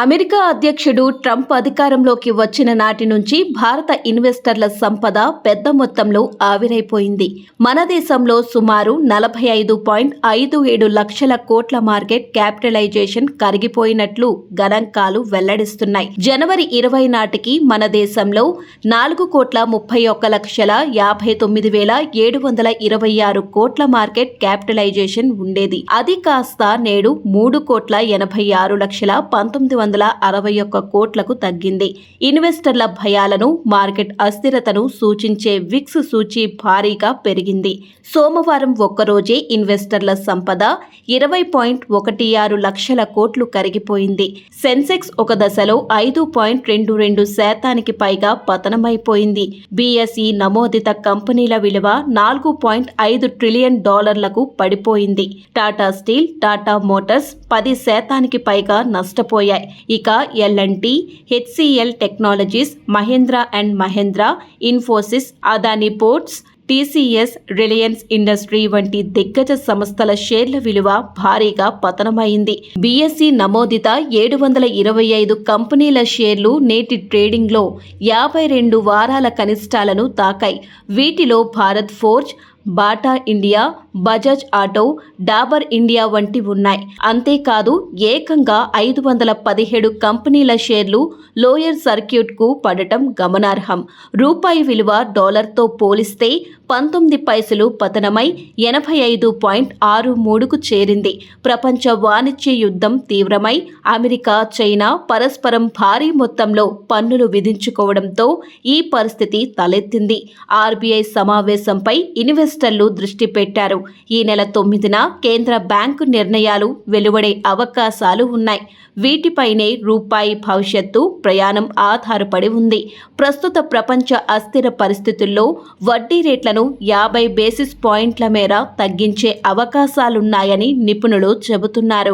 America అధ్యక్షుడు Trump అధికారంలోకి వచ్చిన నాటి నుంచి భారత ఇన్వెస్టర్ల సంపద పెద్ద మొత్తంలో ఆవిరైపోయింది. మన దేశంలో సుమారు నలభై ఐదు పాయింట్ ఐదు ఏడు లక్షల కోట్ల మార్కెట్ క్యాపిటలైజేషన్ కరిగిపోయినట్లు గణాంకాలు వెల్లడిస్తున్నాయి. జనవరి ఇరవై నాటికి మన దేశంలో నాలుగు కోట్ల ముప్పై ఒక్క లక్షల యాభై తొమ్మిది వేల ఏడు వందల ఇరవై ఆరు కోట్ల మార్కెట్ క్యాపిటలైజేషన్ ఉండేది. అది కాస్త నేడు మూడు కోట్ల ఎనభై ఆరు లక్షల పంతొమ్మిది వందల అరవై ఒక్క కోట్లకు తగ్గింది. ఇన్వెస్టర్ల భయాలను మార్కెట్ అస్థిరతను సూచించే విక్స్ సూచి భారీగా పెరిగింది. సోమవారం ఒక్కరోజే ఇన్వెస్టర్ల సంపద ఇరవై పాయింట్ ఒకటి ఆరు లక్షల కోట్లు కరిగిపోయింది. సెన్సెక్స్ ఒక దశలో ఐదు పాయింట్ రెండు రెండు శాతానికి పైగా పతనమైపోయింది. బీఎస్ఈ నమోదిత కంపెనీల విలువ నాలుగు పాయింట్ ఐదు ట్రిలియన్ డాలర్లకు పడిపోయింది. టాటా స్టీల్ టాటా మోటార్స్ పది శాతానికి పైగా నష్టపోయాయి. ఇక L&T HCL Technologies Mahindra and Mahindra Infosys Adani Ports TCS Reliance Industry వంటి దిగ్గజ సంస్థల షేర్ల విలువ భారీగా పతనమైంది. బీఎస్సీ నమోదిత ఏడు వందల ఇరవై ఐదు కంపెనీల షేర్లు నేటి ట్రేడింగ్లో యాభై రెండు వారాల కనిష్టాలను తాకాయి. వీటిలో Bharat Forge Bata India Bajaj Auto Dabur India వంటి ఉన్నాయి. అంతేకాదు ఏకంగా ఐదు వందల పదిహేడు కంపెనీల షేర్లు లోయర్ సర్క్యూట్కు పడటం గమనార్హం. రూపాయి విలువ డాలర్తో పోలిస్తే పంతొమ్మిది పైసలు పతనమై ఎనభై ఐదు పాయింట్ ఆరు మూడుకు చేరింది. ప్రపంచ వాణిజ్య యుద్ధం తీవ్రమై అమెరికా చైనా పరస్పరం భారీ మొత్తంలో పన్నులు విధించుకోవడంతో ఈ పరిస్థితి తలెత్తింది. ఆర్బీఐ సమావేశంపై ఇన్వెస్ట్ ఇన్వెస్టర్లు దృష్టి పెట్టారు. ఈ నెల తొమ్మిదిన కేంద్ర బ్యాంకు నిర్ణయాలు వెలువడే అవకాశాలు ఉన్నాయి. వీటిపైనే రూపాయి భవిష్యత్తు ప్రయాణం ఆధారపడి ఉంది. ప్రస్తుత ప్రపంచ అస్థిర పరిస్థితుల్లో వడ్డీ రేట్లను యాభై బేసిస్ పాయింట్ల మేర తగ్గించే అవకాశాలున్నాయని నిపుణులు చెబుతున్నారు.